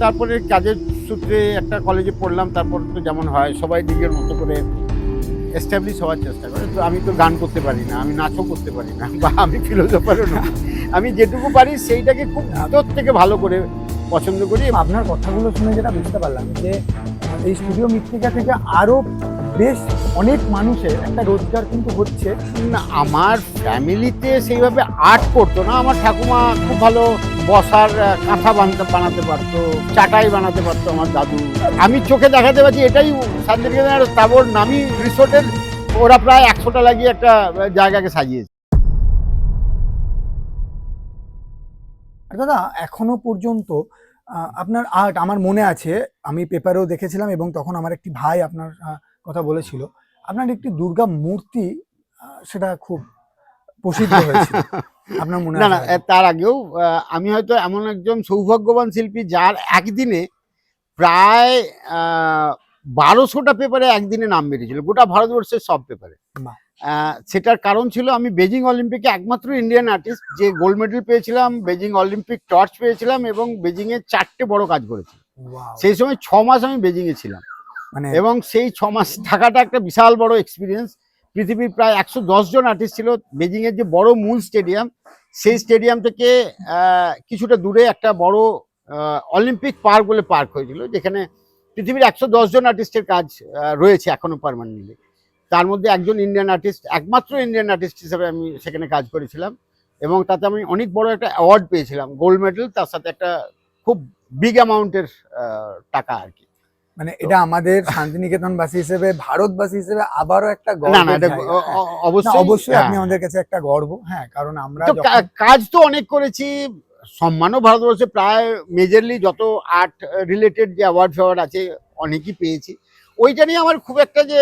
তারপরে কাজের সূত্রে একটা কলেজে পড়লাম তারপর তো যেমন হয় সবাই নিজের মতো করে এস্টাবলিশ হওয়ার চেষ্টা করে। তো আমি তো গান করতে পারি না আমি নাচও করতে পারি না বা আমি ফিলোজফারও না আমি যেটুকু পারি সেইটাকে খুব ভিতর থেকে ভালো করে পছন্দ করি। আপনার কথাগুলো শুনে যেটা বুঝতে পারলাম যে এই স্টুডিও মৃত্তিকা থেকে আরও বেশ অনেক মানুষের একটা রোজগার কিন্তু হচ্ছে। না আমার ফ্যামিলিতে সেইভাবে আর্ট করতো না। আমার ঠাকুমা খুব ভালো বসার কাঁথা বানাতে বানাতে পারতো, চাটাই বানাতে পারতো আমার দাদু। আমি চোখে দেখাতে পারছি, এটাই শান্তিনিকেতনের তাবর নামি রিসোর্টের, ওরা প্রায় একশোটা লাগিয়ে একটা জায়গাকে সাজিয়েছে। দাদা, এখনও পর্যন্ত আপনার আর্ট আমার মনে আছে, আমি পেপারেও দেখেছিলাম এবং তখন আমার একটি ভাই আপনার কথা বলেছিল। আপনার একটি দুর্গা মূর্তি সেটা খুব প্রসিদ্ধ হয়েছিল। আপনার মনে না না তার আগেও আমি হয়তো এমন একজন সৌভাগ্যবান শিল্পী যার একদিনে প্রায় বারোশোটা পেপারে একদিনে নাম বেরিয়েছিল। গোটা ভারতবর্ষের সব পেপারে। সেটার কারণ ছিল আমি বেজিং অলিম্পিকে একমাত্র ইন্ডিয়ান আর্টিস্ট যে গোল্ড মেডেল পেয়েছিলাম বেজিং অলিম্পিক টর্চ পেয়েছিলাম এবং বেজিং এ চারটে বড় কাজ করেছি। সেই সময় ছ মাস আমি বেজিং এ ছিলাম। মানে এবং সেই ছ মাস থাকাটা একটা বিশাল বড় এক্সপিরিয়েন্স পৃথিবীর প্রায় একশো জন আর্টিস্ট ছিল। বেজিং এর যে বড় মূল স্টেডিয়াম সেই স্টেডিয়াম থেকে কিছুটা দূরে একটা বড় অলিম্পিক পার্ক বলে পার্ক হয়েছিল, যেখানে পৃথিবীর একশো জন আর্টিস্টের কাজ রয়েছে এখনও পারমানেন্টলি তার মধ্যে একজন ইন্ডিয়ান আর্টিস্ট একমাত্র ইন্ডিয়ান আর্টিস্ট হিসেবে আমি সেখানে কাজ করেছিলাম এবং তাতে আমি অনেক বড় একটা অ্যাওয়ার্ড পেয়েছিলাম গোল্ড মেডেল তার সাথে একটা খুব বিগ অ্যামাউন্টের টাকা আর কি। মানে এটা আমাদের শান্তিনিকেতনবাসী হিসেবে ভারতবাসী হিসেবে আবারও একটা অ- হ্যাঁ। না, অবশ্যই অবশ্যই আপনি হ্যাঁ। আমাদের কাছে একটা গর্ব হ্যাঁ কারণ আমরা কাজ তো অনেক করেছি সম্মানও ভারতবর্ষে প্রায় মেজরলি যত আর্ট রিলেটেড যে অ্যাওয়ার্ড ফ্যাওয়ার্ড আছে অনেকই পেয়েছি ওইটা নিয়ে আমার খুব একটা যে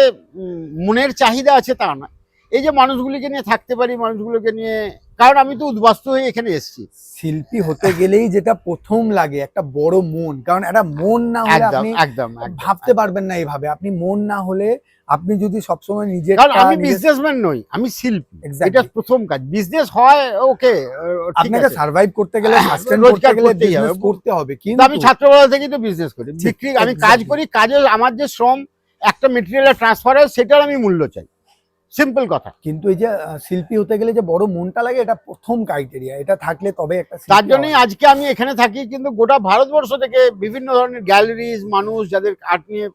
মনের চাহিদা আছে তা না এই যে মানুষগুলিকে নিয়ে থাকতে পারি মানুষগুলোকে নিয়ে কারণ আমি তো উদ্বাস্ত হয়ে এখানে এসেছি। শিল্পী হতে গেলেই যেটা প্রথম লাগে একটা বড় মন কারণ একটা মন না হলে একদম আপনি একদম ভাবতে পারবেন না এইভাবে। আপনি মন না হলে আপনি যদি সবসময় নিজে কারণ আমি বিজনেসম্যান নই আমি শিল্পী. এটা প্রথম কাজ। বিজনেস হয় ওকে আপনাকে সার্ভাইভ করতে গেলে হ্যাঁ, সাস্টেন করতে গেলে। করতে হবে কিন্তু আমি ছাত্রবেলা থেকেই তো বিজনেস করি। ঠিক, বিক্রি আমি কাজ করি কাজে আমার যে শ্রম একটা মেটেরিয়ালের ট্রান্সফার হয় সেটার আমি মূল্য চাই। সিম্পল কথা। কিন্তু এই যে শিল্পী হতে গেলে যে বড় মনটা লাগে এটা প্রথম ক্রাইটেরিয়া এটা থাকলে তবে একটা তার জন্যই আজকে আমি এখানে থাকি কিন্তু গোটা ভারতবর্ষ থেকে বিভিন্ন ধরনের গ্যালারিজ মানুষ যাদের আর্ট নিয়ে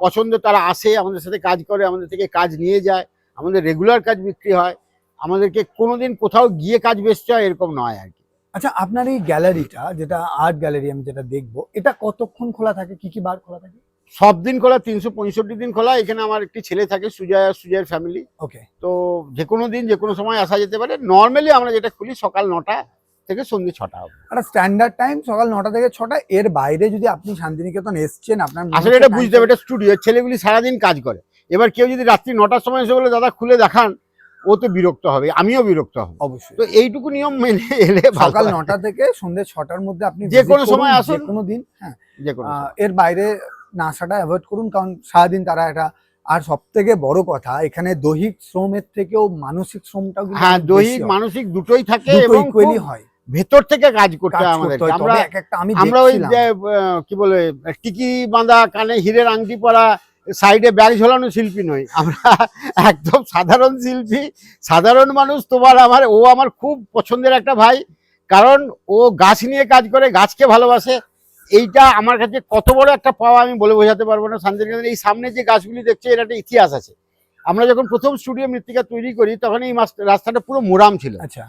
পছন্দ তারা আসে আমাদের সাথে কাজ করে আমাদের থেকে কাজ নিয়ে যায় আমাদের রেগুলার কাজ বিক্রি হয়। আমাদেরকে কোনোদিন কোথাও গিয়ে কাজ বেচতে হয় এরকম নয় আর কি। আচ্ছা আপনার এই গ্যালারিটা যেটা আর্ট গ্যালারি আমি যেটা দেখব এটা কতক্ষণ খোলা থাকে? কি কি বার খোলা থাকে? সব দিন খোলা তিনশো পঁয়ষট্টি দিন খোলা। এখানে আমার একটি ছেলে থাকে সুজয় আর সুজয়ের ফ্যামিলি ওকে তো যে কোনো দিন যে কোনো সময় আসা যেতে পারে। নর্মালি আমরা যেটা খুলি সকাল নটা থেকে সন্ধ্যে ছটা। একটা স্ট্যান্ডার্ড টাইম সকাল নটা থেকে ছটা। এর বাইরে যদি আপনি শান্তিনিকেতন এসছেন আপনার আসলে এটা বুঝতে হবে এটা স্টুডিও ছেলেগুলি সারাদিন কাজ করে। এবার কেউ যদি রাত্রি নটার সময় এসে বলে দাদা খুলে দেখান ও তো বিরক্ত হবে আমিও বিরক্ত হব। অবশ্যই। তো এইটুকু নিয়ম মেনে এলে সকাল নটা থেকে সন্ধ্যে ছটার মধ্যে আপনি যে কোনো সময় আসুন। কোনো দিন হ্যাঁ। যে কোনো এর বাইরে না আসাটা অ্যাভয়েড করুন কারণ সারাদিন তারা এটা আর সব থেকে বড় কথা এখানে দৈহিক শ্রমের থেকেও মানসিক শ্রমটাও কিন্তু হ্যাঁ দৈহিক মানসিক দুটোই থাকে এবং খুব হয়। ভেতর থেকে কাজ করতে আমাদের আমরা আমরা ওই যে কি বলে টিকি বাঁধা কানে হীরের আংটি পরা সাইডে ব্যাগ ঝোলানো শিল্পী নই। আমরা একদম সাধারণ শিল্পী সাধারণ মানুষ তোমার আমার ও আমার খুব পছন্দের একটা ভাই কারণ ও গাছ নিয়ে কাজ করে গাছকে ভালোবাসে এইটা আমার কাছে কত বড় একটা পাওয়া আমি বলে বোঝাতে পারব না। শান্তিনিকেতন এই সামনে যে গাছগুলি দেখছে এর একটা ইতিহাস আছে। আমরা যখন প্রথম স্টুডিও মৃত্তিকা তৈরি করি তখন এই রাস্তাটা পুরো মোরাম ছিল। আচ্ছা।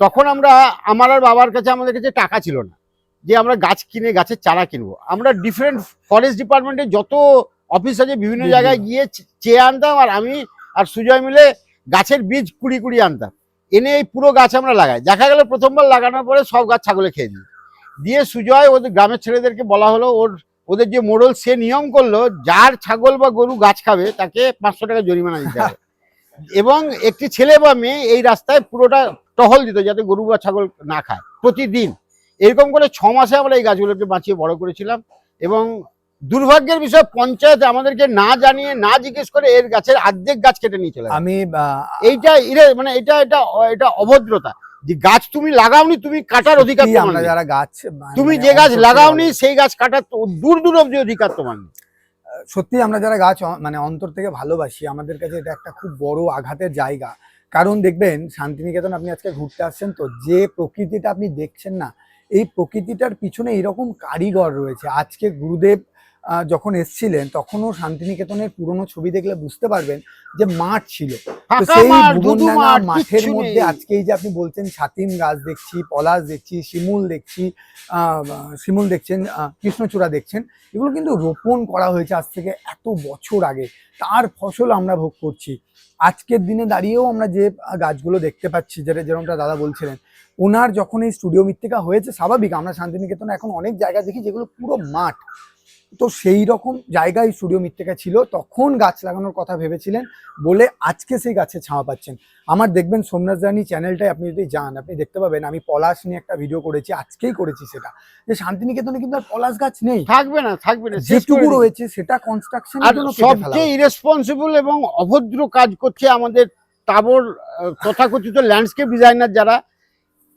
তখন আমরা আমার আর বাবার কাছে আমাদের কাছে টাকা ছিল না যে আমরা গাছ কিনে গাছের চারা কিনবো। আমরা ডিফারেন্ট ফরেস্ট ডিপার্টমেন্টে যত অফিস আছে বিভিন্ন বিভিন্ন। জায়গায় গিয়ে চেয়ে আনতাম আর আমি আর সুজয় মিলে গাছের বীজ কুড়ি কুড়ি আনতাম। এনে এই পুরো গাছ আমরা লাগাই। দেখা গেল প্রথমবার লাগানোর পরে সব গাছ ছাগলে খেয়ে দিই দিয়ে সুজয় ওদের গ্রামের ছেলেদেরকে বলা হলো ওর ওদের যে মোড়ল সে নিয়ম করল যার ছাগল বা গরু গাছ খাবে তাকে পাঁচশো টাকা জরিমানা দিতে হবে। এবং একটি ছেলে বা মেয়ে এই রাস্তায় পুরোটা টহল দিত যাতে গরু বা ছাগল না খায় প্রতিদিন। এরকম করে ছ মাসে আমরা এই গাছগুলোকে বাঁচিয়ে বড় করেছিলাম এবং দুর্ভাগ্যের বিষয় পঞ্চায়েত আমাদেরকে না জানিয়ে না জিজ্ঞেস করে এর গাছের অর্ধেক গাছ কেটে নিয়ে চলে আমি এইটা ইরে মানে এটা এটা এটা অভদ্রতা। যে গাছ তুমি লাগাওনি তুমি কাটার অধিকার তোমার আমরা যারা গাছ মানে তুমি যে গাছ লাগাওনি সেই গাছ কাটার দূর দূর অব্দি অধিকার তোমার নেই। সত্যি আমরা যারা গাছ মানে অন্তর থেকে ভালোবাসি আমাদের কাছে এটা একটা খুব বড় আঘাতের জায়গা। কারণ দেখবেন শান্তিনিকেতন আপনি আজকে ঘুরতে আসছেন তো যে প্রকৃতিটা আপনি দেখছেন না এই প্রকৃতিটার পিছনে এরকম কারিগর রয়েছে। আজকে গুরুদেব যখন এসছিলেন তখনও শান্তিনিকেতনের পুরনো ছবি দেখলে বুঝতে পারবেন যে মাঠ ছিল। তো সেই ভুবনডাঙ্গা মাঠের মধ্যে নেই। আজকে এই যে আপনি বলছেন ছাতিম গাছ দেখছি পলাশ দেখছি শিমুল দেখছি আহ, শিমুল দেখছেন কৃষ্ণচূড়া দেখছেন এগুলো কিন্তু রোপণ করা হয়েছে আজ থেকে এত বছর আগে। তার ফসল আমরা ভোগ করছি। আজকের দিনে দাঁড়িয়েও আমরা যে গাছগুলো দেখতে পাচ্ছি যেটা যেরকমটা দাদা বলছিলেন ওনার যখন এই স্টুডিও মৃত্তিকা হয়েছে স্বাভাবিক আমরা শান্তিনিকেতনে এখন অনেক জায়গা দেখি যেগুলো পুরো মাঠ। তো সেই রকম জায়গায় স্টুডিও মৃত্তিকা ছিল তখন গাছ লাগানোর কথা ভেবেছিলেন বলে আজকে সেই গাছে ছাওয়া পাচ্ছেন। আমার দেখবেন সোমনাথ রানী চ্যানেলটাই আপনি যদি যান আপনি দেখতে পাবেন আমি পলাশ নিয়ে একটা ভিডিও করেছি আজকেই করেছি সেটা। যে শান্তিনিকেতনে কিন্তু আর পলাশ গাছ নেই। থাকবে না থাকবে না যেটুকু। রয়েছে সেটা কনস্ট্রাকশন সবচেয়ে ইরেসপন্সিবল এবং অভদ্র কাজ করছে আমাদের তাবর তথাকথিত ল্যান্ডস্কেপ ডিজাইনার যারা।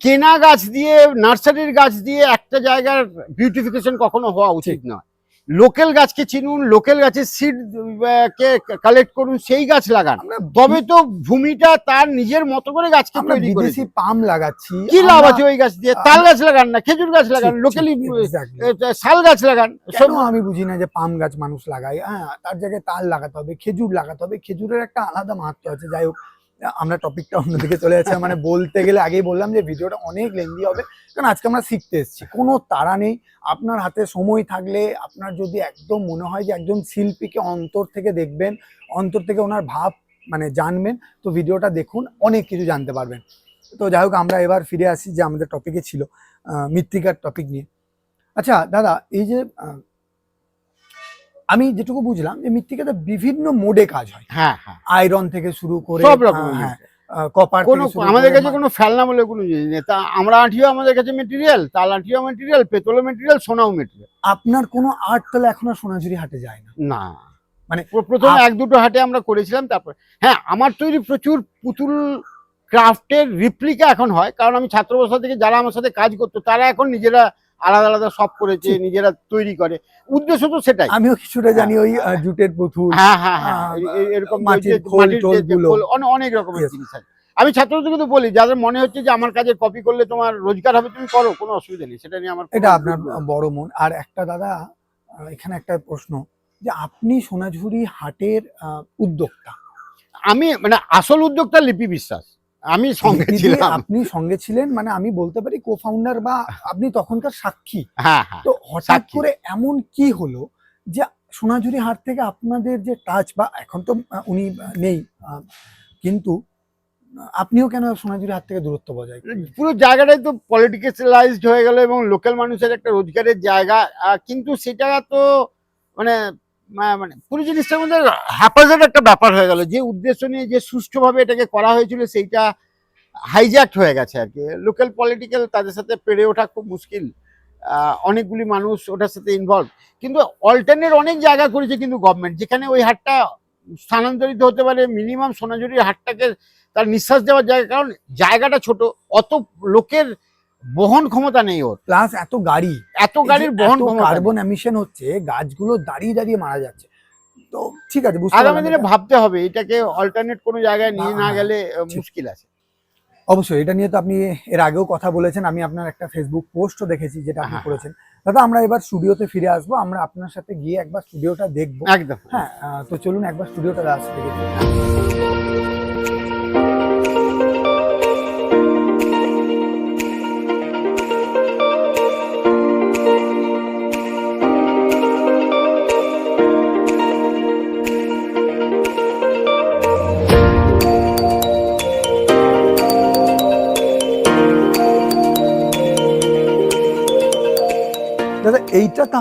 কেনা গাছ দিয়ে নার্সারির গাছ দিয়ে একটা জায়গার বিউটিফিকেশন কখনো হওয়া উচিত নয়। লোকাল গাছকে চিনুন লোকাল গাছের সিড কে কালেক্ট করুন সেই গাছ লাগান। তবে তো ভূমিটা তার নিজের মতো করে গাছকে তৈরি বিদেশি পাম লাগাচ্ছি। কি লাভ আছে ওই গাছ দিয়ে? তাল গাছ লাগান না খেজুর গাছ লাগান লোকালি শাল গাছ লাগান কেন আমি বুঝি না যে পাম গাছ মানুষ লাগায়? হ্যাঁ তার জায়গায় তাল লাগাতে হবে খেজুর লাগাতে হবে। খেজুরের একটা আলাদা মাহাত্ম আছে যাই হোক। আমরা টপিকটা অন্যদিকে চলে যাচ্ছে। মানে বলতে গেলে আগেই বললাম যে ভিডিওটা অনেক লেন্দি হবে, কারণ আজকে আমরা শিখতে এসেছি। কোনো তাড়া নেই, আপনার হাতে সময় থাকলে আপনার যদি একদম মনে হয় যে একজন শিল্পীকে অন্তর থেকে দেখবেন, অন্তর থেকে ওনার ভাব মানে জানবেন, তো ভিডিওটা দেখুন, অনেক কিছু জানতে পারবেন। তো যাই হোক, আমরা এবার ফিরে আসি যে আমাদের টপিকে ছিল মৃত্তিকার টপিক নিয়ে। আচ্ছা দাদা, এই যে আমি যেটুকু বুঝলাম যে মৃত্তিকাতে বিভিন্ন মোডে কাজ হয়। হ্যাঁ হ্যাঁ। আয়রন থেকে শুরু করে সব রকম হ্যাঁ কপার কোনো আমাদের কাছে কোনো ফেলনা বলে কোনো জিনিস নেই। তা আমরা আঁটিও আমাদের কাছে মেটেরিয়াল তাল আঁটিও মেটেরিয়াল পেতলও মেটেরিয়াল সোনাও মেটেরিয়াল আপনার কোনো আর্ট তাহলে এখনও সোনাঝুরি হাটে যায় না? না। মানে প্র- প্রথমে এক দুটো হাটে আমরা করেছিলাম তারপর হ্যাঁ আমার তৈরি প্রচুর পুতুল ক্রাফটের রিপ্লিকা এখন হয় কারণ আমি ছাত্রাবস্থা থেকে যারা আমার সাথে কাজ করতো তারা এখন নিজেরা আলাদা আলাদা সব করেছে নিজেরা তৈরি করে। উদ্দেশ্য তো সেটাই। আমিও কিছুটা জানি ওই জুটের পুতুল হ্যাঁ হ্যাঁ হ্যাঁ এরকম অনেক রকমের জিনিস আছে। আমি ছাত্রদেরকে তো বলি যাদের মনে হচ্ছে যে আমার কাজের কপি করলে তোমার রোজগার হবে তুমি করো কোনো অসুবিধা নেই সেটা নিয়ে আমার এটা আপনার বড় মন। আর একটা দাদা এখানে একটা প্রশ্ন যে আপনি সোনাঝুরি হাটের আহ, উদ্যোক্তা। আমি মানে আসল উদ্যোক্তা লিপি বিশ্বাস আমি সঙ্গে ছিলাম। আপনি সঙ্গে ছিলেন মানে আমি বলতে পারি কো ফাউন্ডার বা আপনি তখনকার সাক্ষী। হ্যাঁ হ্যাঁ তো হঠাৎ করে এমন কি হলো যে সোনাঝুরি হাট থেকে আপনাদের যে টাচ বা এখন তো উনি নেই কিন্তু আপনিও কেন সোনাঝুরি হাট থেকে দূরত্ব বজায় পুরো জায়গাটাই তো পলিটিক্যালাইজড হয়ে গেল এবং লোকাল মানুষের একটা রোজগারের জায়গা কিন্তু সেটা তো মানে মানে পুরো জিনিসটার মধ্যে হ্যাপাজের একটা ব্যাপার হয়ে গেল। যে উদ্দেশ্য নিয়ে যে সুষ্ঠুভাবে এটাকে করা হয়েছিল, সেইটা হাইজ্যাক্ট হয়ে গেছে আর কি। লোকাল পলিটিক্যাল তাদের সাথে পেরে ওঠা খুব মুশকিল। অনেকগুলি মানুষ ওটার সাথে ইনভলভ কিন্তু অল্টারনেট অনেক জায়গা করেছে কিন্তু গভর্নমেন্ট যেখানে ওই হাটটা স্থানান্তরিত হতে পারে মিনিমাম সোনাঝুরির হাটটাকে তার নিঃশ্বাস দেওয়ার জায়গা। কারণ জায়গাটা ছোট, অত লোকের বহন ক্ষমতা নেই ওর। প্লাস এত গাড়ি এত গাড়ির বহন কার্বন এমিশন হচ্ছে গাছগুলো দাঁড়িয়ে দাঁড়িয়ে মারা যাচ্ছে। তো ঠিক আছে বুঝতে আগামী দিনে ভাবতে হবে এটাকে অল্টারনেট কোনো জায়গায় নিয়ে না হ্যাঁ, গেলে মুশকিল আছে। অবশ্যই এটা নিয়ে তো আপনি এর আগেও কথা বলেছেন আমি আপনার একটা ফেসবুক পোস্টও দেখেছি যেটা আপনি হ্যাঁ। করেছেন। দাদা আমরা এবার স্টুডিওতে ফিরে আসব আমরা আপনার সাথে গিয়ে একবার স্টুডিওটা দেখব। একদম। হ্যাঁ তো চলুন একবার স্টুডিওটা দেখি।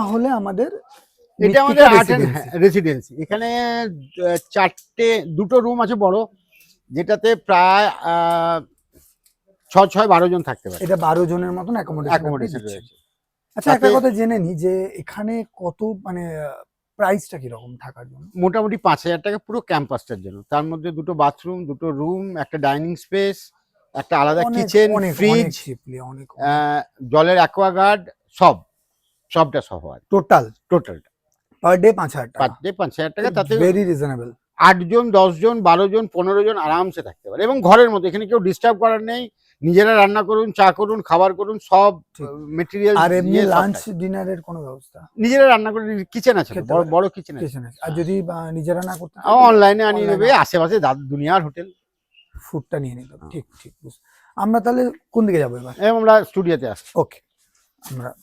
তাহলে আমাদের এটা আমাদের আর্ট রেসিডেন্সি এখানে চারটে দুটো রুম আছে বড় যেটাতে প্রায় ছ ছয় বারো জন থাকতে পারে। এটা বারো জনের মতন অ্যাকোমোডেশন রয়েছে। আচ্ছা একটা কথা জেনে নি যে এখানে কত মানে প্রাইসটা কীরকম থাকার জন্য? মোটামুটি পাঁচ হাজার টাকা পুরো ক্যাম্পাসটার জন্য। তার মধ্যে দুটো বাথরুম দুটো রুম একটা ডাইনিং স্পেস একটা আলাদা কিচেন ফ্রিজ জলের অ্যাকোয়াগার্ড সব। সবটা সহ আর টোটাল টোটাল পার ডে পাঁচ হাজার পার ডে পাঁচ হাজার টাকা তাতে ভেরি রিজনেবল আটজন দশজন বারো জন পনেরো জন আরামসে থাকতে পারে। এবং ঘরের মধ্যে এখানে কেউ ডিস্টার্ব করার নেই। নিজেরা রান্না করুন চা করুন খাবার করুন সব। মেটেরিয়াল আর এমনি লাঞ্চ ডিনারের কোনো ব্যবস্থা? নিজেরা রান্না করে কিচেন আছে বড় বড় কিচেন আছে। আর যদি নিজেরা না করতে অনলাইনে আনিয়ে নেবে আশেপাশে দুনিয়ার হোটেল। ফুডটা নিয়ে নিতে। হ্যাঁ। ঠিক ঠিক বুঝ- আমরা তাহলে কোন দিকে যাব এবার? এবং আমরা স্টুডিওতে আসছি। ওকে আমরা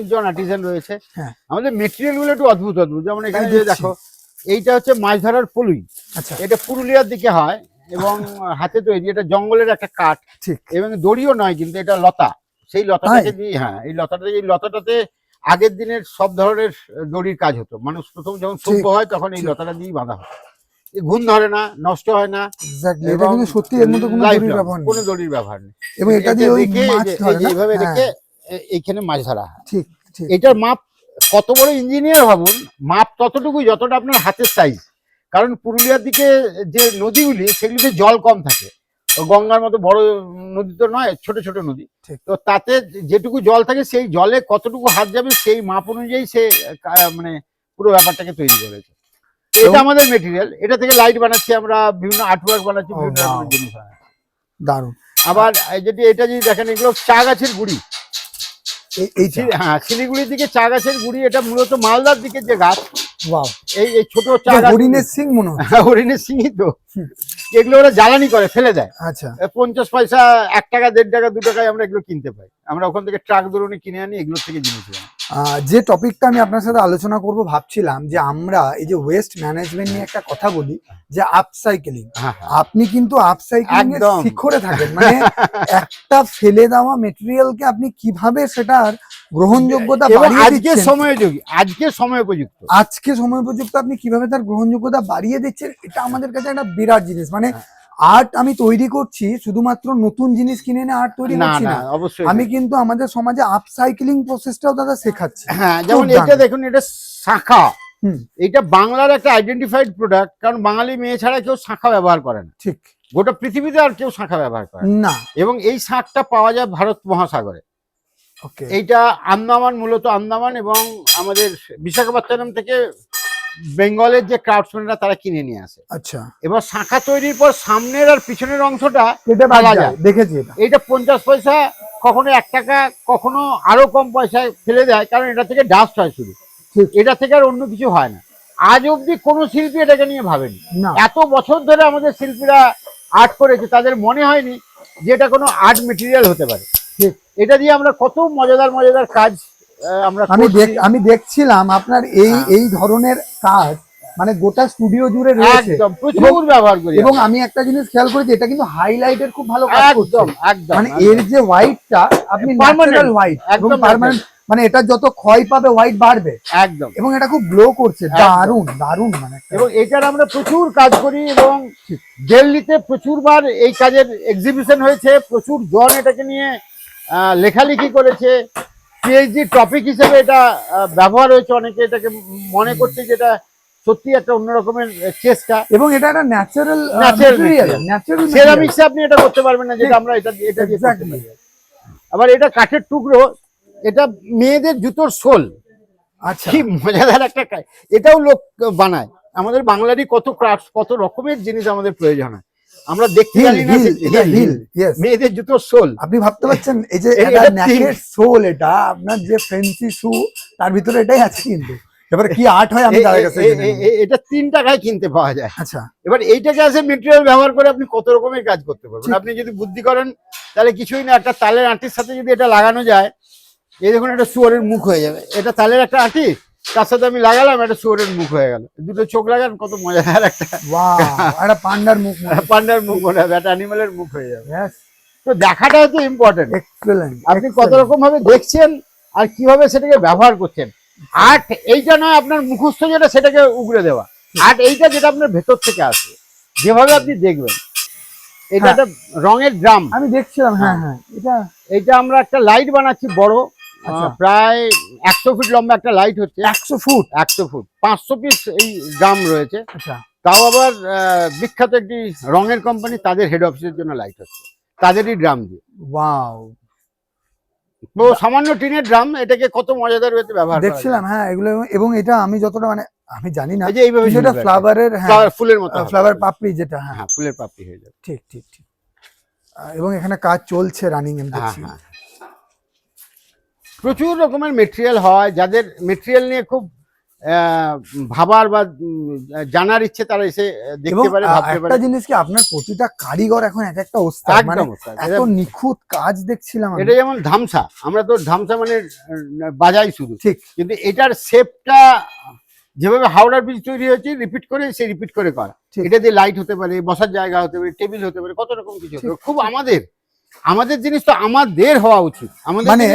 একজন আর্টিসান রয়েছে। হ্যাঁ। আমাদের মেটেরিয়ালগুলো একটু অদ্ভুত অদ্ভুত। যেমন এখানে যে দেখো এইটা হচ্ছে মাছ ধরার পলুই। আচ্ছা। এটা পুরুলিয়ার দিকে হয় এবং হাতে তৈরি এটা জঙ্গলের একটা কাঠ। ঠিক। এবং দড়িও নয় কিন্তু এটা লতা। সেই লতাটাকে দিয়ে হ্যাঁ এই লতাটা এই লতাটাতে আগের দিনের সব ধরনের দড়ির কাজ হতো। মানুষ প্রথম যখন সভ্য হয় তখন এই লতাটা দিয়েই বাঁধা হয় এই ঘুম ধরে না নষ্ট হয় না। এটা এবং কিন্তু সত্যি এর মধ্যে কোনো দড়ির ব্যবহার নেই। এবং এটা দিয়ে ওই মাছ ধরে না? এইভাবে হ্যাঁ, রেখে এ- এইখানে মাছ ধরা হয়। ঠিক ঠিক। এটার মাপ কত বড় ইঞ্জিনিয়ার ভাবুন মাপ ততটুকুই যতটা আপনার হাতের সাইজ কারণ পুরুলিয়ার দিকে যে নদীগুলি সেগুলিতে জল কম থাকে। গঙ্গার মতো বড় নদী তো নয় ছোট ছোট নদী। তো তাতে যেটুকু জল থাকে সেই জলে কতটুকু হাত যাবে সেই মাপ অনুযায়ী সে মানে পুরো ব্যাপারটাকে তৈরি করেছে। এটা আমাদের মেটেরিয়াল এটা থেকে লাইট বানাচ্ছি আমরা বিভিন্ন আর্টওয়ার্ক বানাচ্ছি বিভিন্ন জিনিস। দারুণ। আবার যদি এটা যদি দেখেন এগুলো চা গাছের গুড়ি। এই- হ্যাঁ শিলিগুড়ির দিকে চা গাছের গুড়ি এটা মূলত মালদার দিকে যে গাছ এই এই ছোট চা হরিণের সিং মনে হয় হ্যাঁ, হরিণের সিংই তো। এগুলো ওরা জ্বালানি করে ফেলে দেয়। আচ্ছা। পঞ্চাশ পয়সা এক টাকা দেড় টাকা দু টাকায় আমরা এগুলো কিনতে পাই। আমরা ওখান থেকে ট্রাক দরুন কিনে আনি এগুলোর থেকে জিনিস আনি। যে টপিকটা আমি আপনার সাথে আলোচনা করব ভাবছিলাম যে আমরা এই যে ওয়েস্ট ম্যানেজমেন্ট নিয়ে একটা কথা বলি যে আপসাইকেলিং হ্যাঁ হ্যাঁ। আপনি কিন্তু আপসাইক্লিং এর। শিখরে থাকেন মানে একটা ফেলে দেওয়া মেটেরিয়ালকে আপনি কীভাবে সেটার গ্রহণযোগ্যতা আজকে সময়োযোগী আজকে সময় উপযুক্ত আজকে সময় উপযুক্ত আপনি কীভাবে তার গ্রহণযোগ্যতা বাড়িয়ে দিচ্ছেন এটা আমাদের কাছে একটা বিরাট জিনিস মানে হ্যাঁ। আর্ট আমি তৈরি করছি শুধুমাত্র নতুন জিনিস কিনে এনে আর্ট তৈরি করছি না অবশ্যই আমি কিন্তু আমাদের সমাজে আপসাইক্লিং প্রসেসটাও দাদা শেখাচ্ছি। হ্যাঁ যেমন এটা দেখুন এটা শাখা। হুম। এটা বাংলার একটা আইডেন্টিফাইড প্রোডাক্ট কারণ বাঙালি মেয়ে ছাড়া কেউ শাখা ব্যবহার করে না। ঠিক। গোটা পৃথিবীতে আর কেউ শাখা ব্যবহার করে না। এবং এই শাকটা পাওয়া যায় ভারত মহাসাগরে। এইটা আন্দামান মূলত আন্দামান এবং আমাদের বিশাখাপত্তনম থেকে বেঙ্গলের যে ক্রাফটসম্যানরা তারা কিনে নিয়ে আসে। আচ্ছা। এবার শাখা তৈরির পর সামনের আর পিছনের অংশটা কেটে ফেলা যায়। দেখেছি এটা। পঞ্চাশ পয়সা কখনো এক টাকা কখনো আরও কম পয়সায় ফেলে দেয় কারণ এটা থেকে ডাস্ট হয় শুধু। ঠিক। এটা থেকে আর অন্য কিছু হয় না। আজ অবধি কোনো শিল্পী এটাকে নিয়ে ভাবেনি। না। এত বছর ধরে আমাদের শিল্পীরা আর্ট করেছে তাদের মনে হয়নি যে এটা কোনো আর্ট মেটেরিয়াল হতে পারে। ঠিক। এটা দিয়ে আমরা কত মজাদার মজাদার কাজ আমরা আমি আমি দেখছিলাম আপনার এই হ্যাঁ। এই ধরনের কাজ মানে গোটা স্টুডিও জুড়ে রয়েছে। একদম প্রচুর ব্যবহার করি এবং আমি একটা জিনিস খেয়াল করেছি এটা কিন্তু হাইলাইটের খুব ভালো কাজ করছে। একদম মানে এর যে হোয়াইটটা আপনি ন্যাচারাল হোয়াইট একদম পার্মানেন্ট মানে এটা যত ক্ষয় পাবে হোয়াইট বাড়বে। একদম। এবং এটা খুব গ্লো করছে। দারুণ দারুণ মানে এবং এটার আমরা প্রচুর কাজ করি এবং দিল্লিতে প্রচুরবার এই কাজের এক্সিবিশন হয়েছে প্রচুর জন এটাকে নিয়ে লেখালেখি করেছে। পিএইচডি টপিক হিসেবে এটা ব্যবহার হয়েছে অনেকে। এটাকে মনে করছে যে এটা সত্যি একটা অন্য রকমের চেষ্টা। এবং এটা একটা ন্যাচারাল. ন্যাচারাল সেরামিক্সে আপনি এটা করতে পারবেন না যেটা। আমরা এটা এটা। আবার এটা কাঠের টুকরো এটা মেয়েদের জুতোর সোল আচ্ছা। কি মজাদার একটা এটাও লোক বানায়। আমাদের বাংলারই কত ক্রাফট কত রকমের জিনিস আমাদের প্রয়োজন হয়। আমরা দেখতে জানি না হিল এটা। মেয়েদের জুতোর সোল। আপনি ভাবতে পারছেন এই যে এটা ন্যাকের সোল এটা আপনার যে ফ্যান্সি শু তার ভিতরে এটাই আছে কিন্তু। এবার কি আর্ট হয় আমি এ- কাছে এটা তিন টাকায় কিনতে পাওয়া যায়। আচ্ছা। এবার এইটাকে আসে মেটেরিয়াল ব্যবহার করে আপনি কত রকমের কাজ করতে পারবেন? আপনি যদি বুদ্ধি করেন তাহলে কিছুই না একটা তালের আঁটির সাথে যদি এটা লাগানো যায় এই দেখুন একটা শুয়ারের মুখ হয়ে যাবে। এটা তালের একটা আঁটি? তার সাথে আমি লাগালাম একটা শুয়ারের মুখ হয়ে গেল। দুটো চোখ লাগান কত মজাদার একটা। ওয়াও একটা পান্ডার মুখ পান্ডার মুখ মনে হবে একটা অ্যানিমালের মুখ হয়ে যাবে। তো দেখাটা হচ্ছে ইম্পর্টেন্ট আপনি কত রকম ভাবে দেখছেন আর কীভাবে সেটাকে ব্যবহার করছেন। আর্ট এইটা নয় আপনার মুখস্থ যেটা সেটাকে উগড়ে দেওয়া। আর্ট এইটা যেটা আপনার ভেতর থেকে আসবে। যেভাবে আপনি দেখবেন। এটা হ্যাঁ। একটা রঙের ড্রাম আমি দেখছিলাম হ্যাঁ হ্যাঁ। এটা এটা আমরা একটা লাইট বানাচ্ছি বড়। প্রায় একশো ফিট লম্বা একটা লাইট হচ্ছে। একশো ফুট? একশো ফুট। পাঁচশো পিস এই ড্রাম রয়েছে। আচ্ছা। তাও আবার বিখ্যাত একটি রঙের কোম্পানি তাদের হেড অফিসের জন্য লাইট হচ্ছে। তাদেরই ড্রাম দিয়ে। ওয়াও তো সামান্য টিনের ড্রাম এটাকে কত মজাদার হয়েছে ব্যবহার দেখছিলাম হ্যাঁ এগুলো এবং এটা আমি যতটা মানে আমি জানি না। যে এইভাবে একটা। ফ্লাওয়ারের হ্যাঁ ফুলের মতো। ফ্লাওয়ার পাপড়ি যেটা হ্যাঁ। হ্যাঁ ফুলের পাপড়ি হয়ে যাবে। ঠিক ঠিক ঠিক। এবং এখানে কাজ চলছে রানিং আমি হ্যাঁ দেখছি। হ্যাঁ। প্রচুর রকমের মেটেরিয়াল হয় যাদের মেটেরিয়াল নিয়ে খুব ভাবার বা জানার ইচ্ছে তারা এসে দেখতে পারে ভাবতে একটা জিনিস কি আপনার প্রতিটা কারিগর এখন এক একটা ওস্তাদ? মানে এত নিখুঁত কাজ দেখছিলাম এটা যেমন ধামসা আমরা তো ধামসা মানে বাজাই শুধু। ঠিক। কিন্তু এটার শেপটা যেভাবে হাওড়ার ব্রিজ তৈরি হয়েছে রিপিট করে সে রিপিট করে করা। এটা দিয়ে লাইট হতে পারে বসার জায়গা হতে পারে টেবিল হতে পারে কত রকম কিছু পারে। খুব আমাদের আমাদের জিনিস তো আমাদের হওয়া উচিত। আমাদের মানে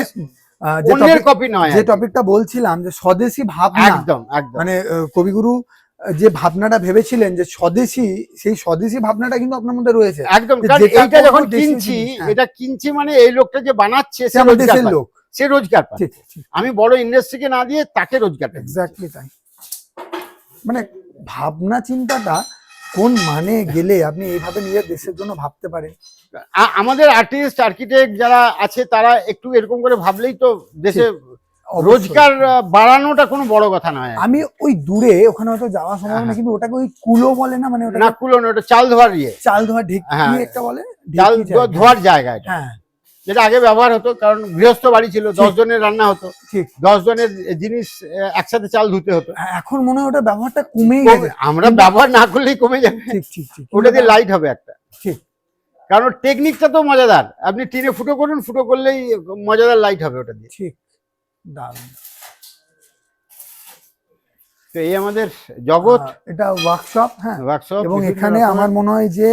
অন্যের কপি নয় যে টপিকটা বলছিলাম যে স্বদেশী ভাবনা। একদম একদম। মানে কবিগুরু যে ভাবনাটা ভেবেছিলেন যে স্বদেশী সেই স্বদেশী ভাবনাটা কিন্তু আপনার মধ্যে রয়েছে। একদম এইটা যখন কিনছি হ্যাঁ। এটা কিনছি মানে এই লোকটা যে বানাচ্ছে সে দেশের লোক। সে রোজগার পায়। আমি বড় ইন্ডাস্ট্রিকে না দিয়ে তাকে রোজগার এক্স্যাক্টলি তাই। মানে ভাবনা চিন্তাটা কোন মানে গেলে আপনি এইভাবে নিজের দেশের জন্য ভাবতে পারেন আমাদের আর্টিস্ট আর্কিটেক্ট যারা আছে তারা একটু এরকম করে ভাবলেই তো দেশে। রোজগার বাড়ানোটা কোনো বড় কথা নয় আমি ওই দূরে ওখানে হয়তো যাওয়া সম্ভব না হ্যাঁ। কিন্তু ওটাকে ওই কুলো বলে না মানে ওটা না কুলো না ওটা চাল ধোয়ার ইয়ে চাল ধোয়ার ঢেকি হ্যাঁ। একটা বলে চাল। ধোয়ার জায়গা হ্যাঁ যেটা আগে ব্যবহার হতো কারণ গৃহস্থ বাড়ি ছিল দশ জনের রান্না হতো ঠিক। দশ জনের জিনিস একসাথে চাল ধুতে হতো। এখন মনে হয় ওটা ব্যবহারটা কমে- যাবে আমরা ব্যবহার না করলেই কমে যাবে। ঠিক ঠিক ঠিক ওটা দিয়ে লাইট হবে একটা। ঠিক। কারণ টেকনিকটা তো মজাদার। আপনি টিনে ফুটো করুন ফুটো করলেই মজাদার লাইট হবে ওটা দিয়ে। ঠিক। দারুণ। তো এই আমাদের জগৎ এটা ওয়ার্কশপ হ্যাঁ। ওয়ার্কশপ এবং এখানে আমার মনে হয় যে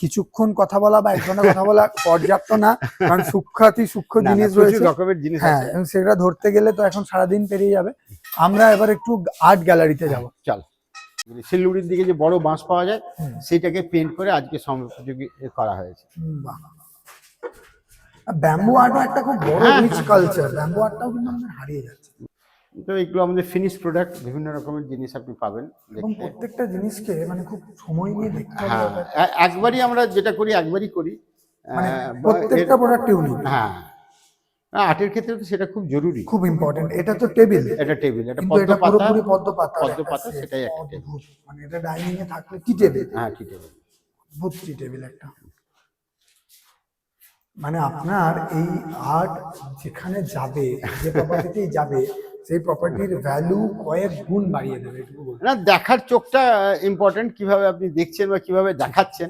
কিছুক্ষণ কথা বলা বা এক ঘণ্টা কথা বলা পর্যাপ্ত না কারণ সূক্ষ্মাতি সূক্ষ্ম জিনিস রয়েছে। রকমের জিনিস হ্যাঁ এবং সেটা ধরতে গেলে তো এখন সারাদিন পেরিয়ে যাবে। আমরা এবার একটু আর্ট গ্যালারিতে যাব। চল। শিলিগুড়ির দিকে যে বড় বাঁশ পাওয়া যায় সেটাকে পেন্ট করে আজকে সময়োপযোগী করা হয়েছে। ব্যাম্বু আর্টও একটা খুব বড় রিচ কালচার ব্যাম্বু আর্টটাও কিন্তু আমাদের হারিয়ে যাচ্ছে। তো এগুলো আমাদের ফিনিশ প্রোডাক্ট বিভিন্ন রকমের জিনিস আপনি পাবেন প্রত্যেকটা জিনিসকে মানে খুব সময় নিয়ে দেখতে হ্যাঁ একবারই আমরা যেটা করি একবারই করি। মানে প্রত্যেকটা প্রোডাক্ট ইউনিক হ্যাঁ। আর্টের ক্ষেত্রে তো সেটা খুব জরুরি। খুব ইম্পর্টেন্ট এটা তো টেবিল এটা টেবিল এটা পদ্ম পাতা পুরোপুরি পদ্ম পাতা পদ্ম পাতা, সেটাই একটা। মানে এটা ডাইনিং এ থাকলে কি টেবিল হ্যাঁ কি টেবিল অদ্ভুত টি টেবিল একটা? মানে আপনার এই আর্ট যেখানে যাবে যে প্রপার্টিতেই যাবে সেই প্রপার্টির ভ্যালু কয়েক গুণ বাড়িয়ে দেবে না দেখার চোখটা ইম্পর্টেন্ট কীভাবে আপনি দেখছেন বা কীভাবে দেখাচ্ছেন।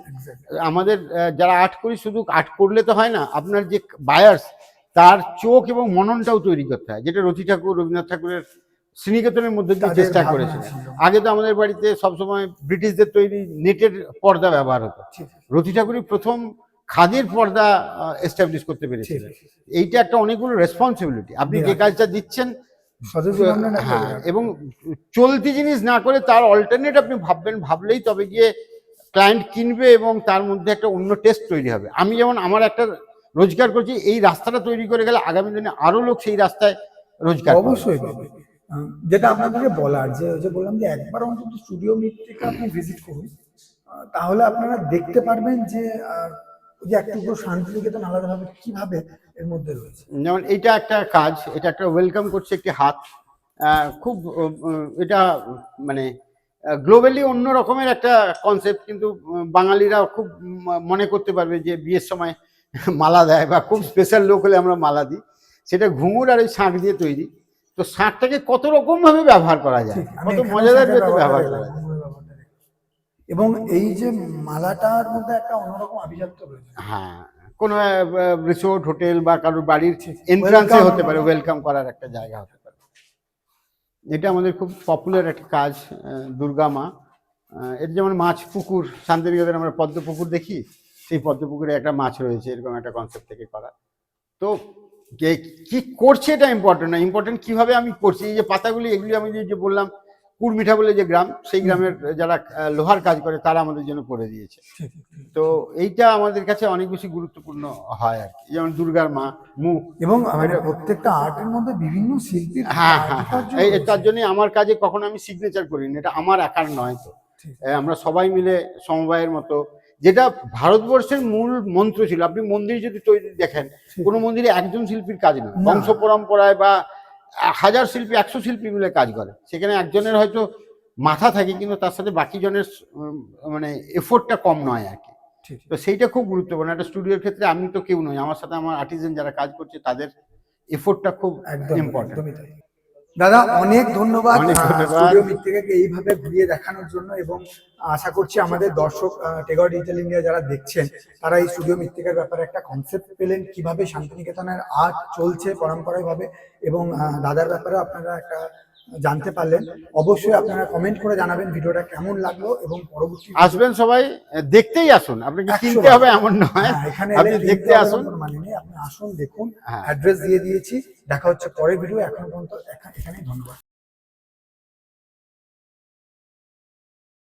আমাদের যারা আর্ট করি শুধু আর্ট করলে তো হয় না আপনার যে বায়ার্স তার চোখ এবং মননটাও তৈরি করতে হয় যেটা রথি ঠাকুর রবীন্দ্রনাথ ঠাকুরের শ্রীনিকেতনের মধ্যে দিয়ে চেষ্টা ছিল। আগে তো আমাদের বাড়িতে সবসময় ব্রিটিশদের তৈরি নেটের পর্দা ব্যবহার হতো। রথি ঠাকুরই প্রথম খাদের পর্দা এস্টাবলিশ করতে পেরেছিলেন। এইটা একটা অনেকগুলো রেসপন্সিবিলিটি আপনি যে কাজটা দিচ্ছেন হ্যাঁ এবং চলতি জিনিস না করে তার অল্টারনেট আপনি ভাববেন ভাবলেই তবে গিয়ে ক্লায়েন্ট কিনবে এবং তার মধ্যে একটা অন্য টেস্ট তৈরি হবে। আমি যেমন আমার একটা রোজগার করছি এই রাস্তাটা তৈরি করে গেলে আগামী দিনে আরও লোক সেই রাস্তায় রোজগার অবশ্যই পাবে। যেটা আপনাদেরকে বলার যে ওই যে বললাম যে একবার অন্তত স্টুডিও মৃত্তিকা আপনি ভিজিট করুন তাহলে আপনারা দেখতে পারবেন যে যে একটু শান্তিনিকেতন আলাদাভাবে কীভাবে এর মধ্যে রয়েছে। যেমন এটা একটা কাজ এটা একটা ওয়েলকাম করছে একটি হাত। খুব এটা মানে গ্লোবালি অন্য রকমের একটা কনসেপ্ট কিন্তু বাঙালিরা খুব মনে করতে পারবে যে বিয়ের সময় মালা দেয় বা খুব স্পেশাল লোক হলে আমরা মালা দিই। সেটা ঘুঙুর আর ওই শাঁখ দিয়ে তৈরি। তো শাঁখটাকে কত রকম ভাবে ব্যবহার করা যায়? কত মজাদার ভাবে ব্যবহার করা যায়। এবং এই যে মালাটার মধ্যে একটা অন্যরকম আভিজাত্য রয়েছে। হ্যাঁ কোনো রিসোর্ট হোটেল বা কারোর বাড়ির এন্ট্রান্সে হতে পারে ওয়েলকাম করার একটা জায়গা হতে পারে। এটা আমাদের খুব পপুলার একটা কাজ দুর্গা মা। এটা যেমন মাছ পুকুর শান্তিনিকেতনে আমরা পদ্ম পুকুর দেখি সেই পদ্ম পুকুরে একটা মাছ রয়েছে এরকম একটা কনসেপ্ট থেকে করা। তো কে কি করছে এটা ইম্পর্টেন্ট না ইম্পর্টেন্ট কীভাবে আমি করছি? এই যে পাতাগুলি এগুলি আমি যে বললাম কুড়মিঠা বলে যে গ্রাম সেই গ্রামের যারা লোহার কাজ করে তারা আমাদের জন্য করে দিয়েছে। তো এইটা আমাদের কাছে অনেক বেশি গুরুত্বপূর্ণ হয় আর কি। যেমন দুর্গার মা মুখ এবং মানে প্রত্যেকটা আর্টের মধ্যে বিভিন্ন শিল্পীর হ্যাঁ হ্যাঁ হ্যাঁ। তার জন্য আমার কাজে কখনো আমি সিগনেচার করিনি। এটা আমার একার নয় তো। আমরা সবাই মিলে সমবায়ের মতো। যেটা ভারতবর্ষের মূল মন্ত্র ছিল আপনি মন্দির যদি তৈরি দেখেন কোনো মন্দিরে একজন শিল্পীর কাজ নয় না। বংশ পরম্পরায় বা হাজার শিল্পী একশো শিল্পী মিলে কাজ করে। সেখানে একজনের হয়তো মাথা থাকে কিন্তু তার সাথে বাকি জনের মানে এফোর্টটা কম নয় আর কি। ঠিক তো সেইটা খুব গুরুত্বপূর্ণ। একটা স্টুডিওর ক্ষেত্রে আমি তো কেউ নই। আমার সাথে আমার আর্টিজেন যারা কাজ করছে তাদের এফোর্টটা খুব একদম ইম্পর্টেন্ট। দাদা অনেক ধন্যবাদ স্টুডিও মিত্তিকাকে এইভাবে ঘুরিয়ে দেখানোর জন্য এবং আশা করছি আমাদের দর্শক টেগর ডিজিটাল ইন্ডিয়া যারা দেখছেন তারা এই স্টুডিও মৃত্তিকার ব্যাপারে একটা কনসেপ্ট পেলেন কীভাবে শান্তিনিকেতনের আর্ট চলছে পরম্পরাভাবে এবং দাদার ব্যাপারে আপনারা একটা জানতে পারলেন অবশ্যই আপনারা কমেন্ট করে জানাবেন ভিডিওটা কেমন লাগল এবং পরবর্তী আসবেন সবাই দেখতেই আসুন। আপনাকে কিনতে হবে এমন নয়। হ্যাঁ, এখানে আপনি দেখতে আসুন। মানে নেই। আপনি আসুন দেখুন অ্যাড্রেস দিয়ে দিয়েছি। দেখা হচ্ছে পরের ভিডিও এখন পর্যন্ত এখানে ধন্যবাদ।